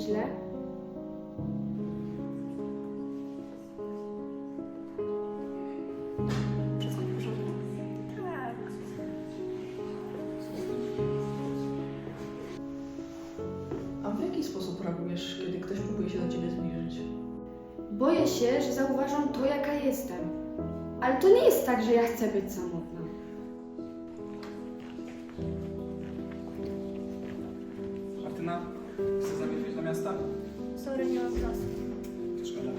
Źle? A w jaki sposób reagujesz, kiedy ktoś próbuje się do ciebie zbliżyć? Boję się, że zauważą to, jaka jestem. Ale to nie jest tak, że ja chcę być samotna. Miasta? Sorry, nie mam czasu. Szkoda.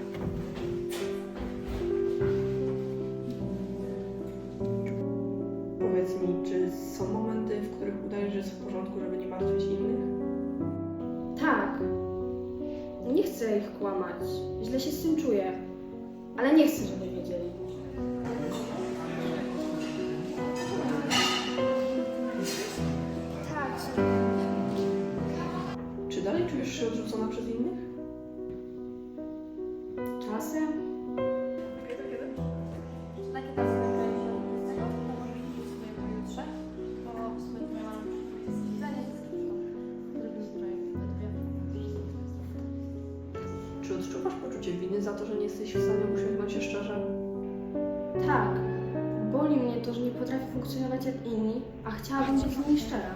Powiedz mi, czy są momenty, w których udajesz, że jest w porządku, żeby nie martwić innych? Tak. Nie chcę ich kłamać. Źle się z tym czuję. Ale nie chcę, żeby wiedzieli. Ja mam zdanie z Zrobię zbroję Czy odczuwasz poczucie winy za to, że nie jesteś w stanie uśmiechnąć się szczerze? Tak. Boli mnie to, że nie potrafię funkcjonować jak inni, a chciałabym być z nimi szczera.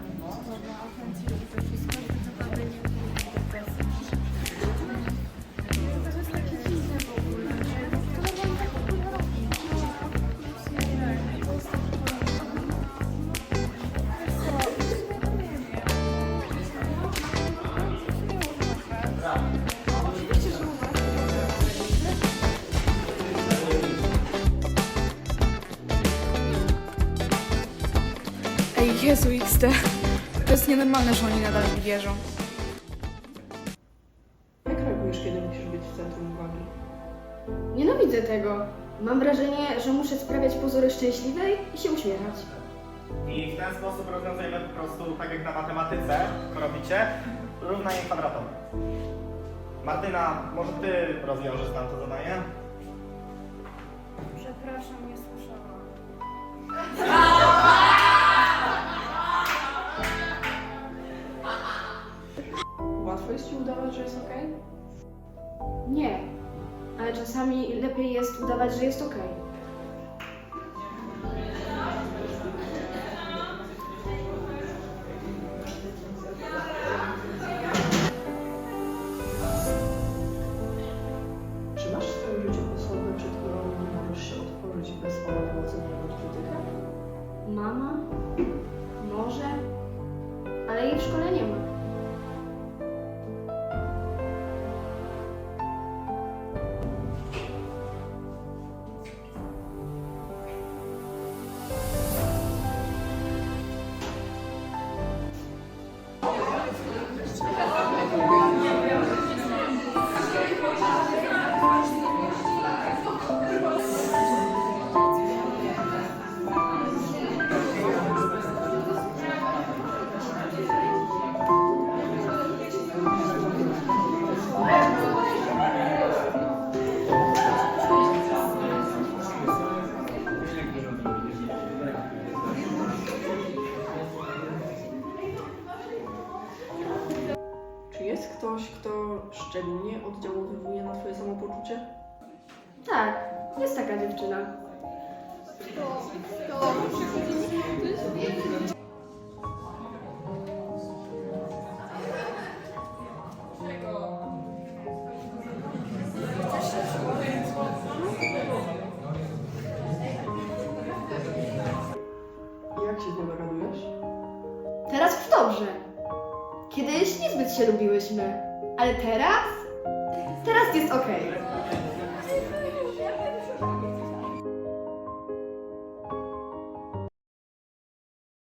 Ej, Jezu, XD. To jest nienormalne, że oni nadal mi wierzą. Jak reagujesz, kiedy musisz być w centrum uwagi? Nienawidzę tego. Mam wrażenie, że muszę sprawiać pozory szczęśliwej i się uśmiechać. I w ten sposób rozwiązujemy po prostu, tak jak na matematyce robicie, równanie kwadratowe. Martyna, może ty rozwiążesz nam to zadanie? Przepraszam, nie słyszałam. Jest okej? Nie. Ale czasami lepiej jest udawać, że jest okej. Czy masz w swoim życiu osobę, przed którą nie możesz się otworzyć bez lub krytyka? Mama? Może? Ale jej w szkole nie ma. Szczególnie oddziaływuje na twoje samopoczucie? Tak, jest taka dziewczyna. Jak się z nią dogadujesz? Teraz już dobrze. Kiedyś niezbyt się lubiłyśmy, ale teraz? Teraz jest okej.